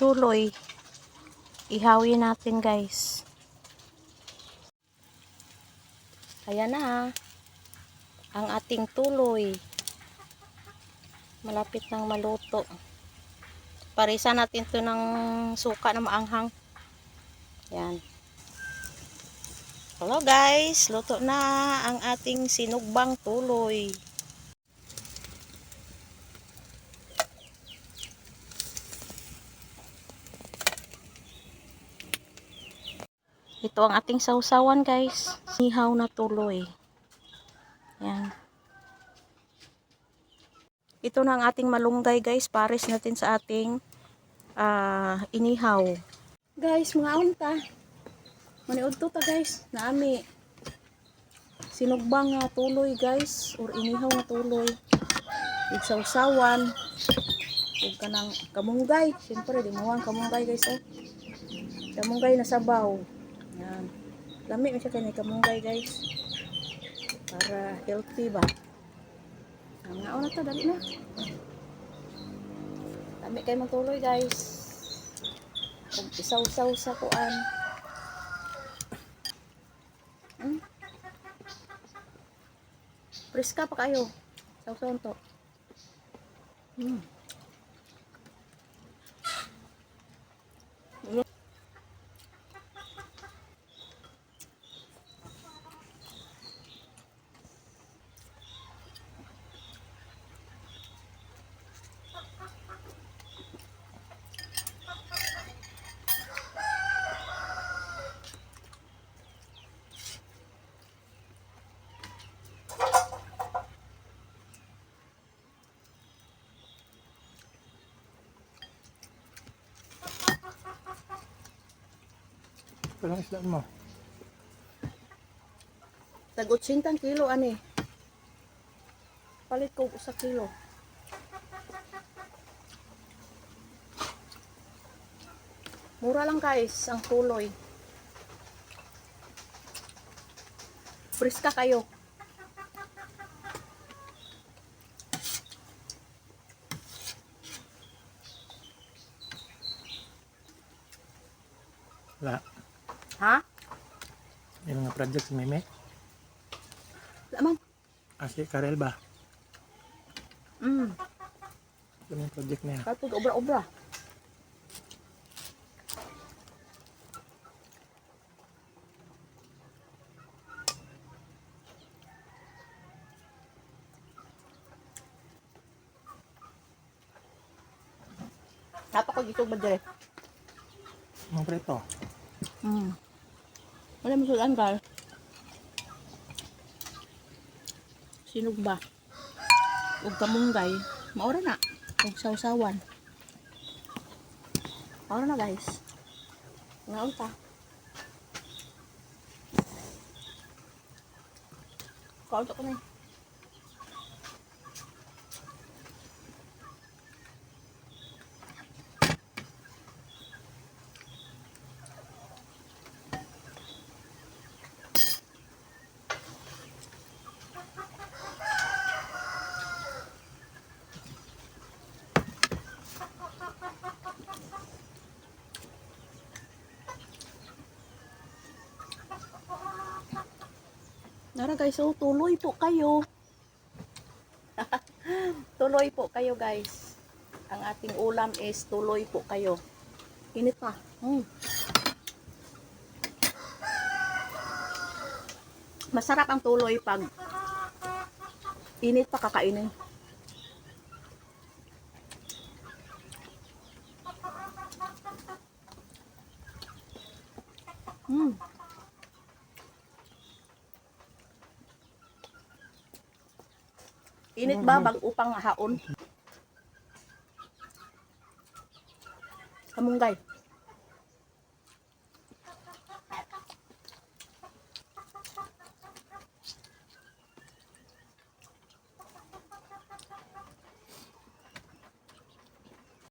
tuloy. Ihawin natin guys. Ayan na. Ang ating tuloy. Malapit nang maluto. Parisa natin to ng suka na maanghang. Yan. Hello guys, luto na ang ating sinugbang tuloy. Ito ang ating sausawan guys. Sihaw na tuloy. Yan. Ito na ang ating malunggay guys. Pares natin sa ating ah, inihaw. Guys, mga unta. Maniud to ta guys. Naami. Sinugbang nga tuloy guys. Or inihaw nga tuloy. Igsawsawan. Huwag ka ng kamunggay. Siyempre, di mo kamunggay guys. Oh. Kamunggay na sabaw. Yan. Lami mo siya kay kamunggay guys. Para healthy ba. Ang nga na to, dali na. Lami kayo magtuloy guys. Kung isaw-saw sa kuan. Hmm? Priska pa kayo. Saw-saw to. Hmm. Walang isda mo. Tag 80 kilo ani. Palit ko sa kilo. Mura lang guys ang tuloy. Briska kayo. Wala. Ha? Yung mga project si Meme. Laman. Asi Karel ba? Mm. Ito yung project niya. Kapag obra-obra. Napako dito ba dire? Mga preto. Mm. Wala mo sulan ka. Sinog ba? Ug kamunggay. Maura na. Ug sawsawan. Maura na guys. Ngaon ta. Kaon ko na. Nara guys, oh, tuloy po kayo. tuloy po kayo guys. Ang ating ulam is tuloy po kayo. Init pa. Mm. Masarap ang tuloy pag init pa kakainin. Mm. Init ba bag upang haon? Kamunggay.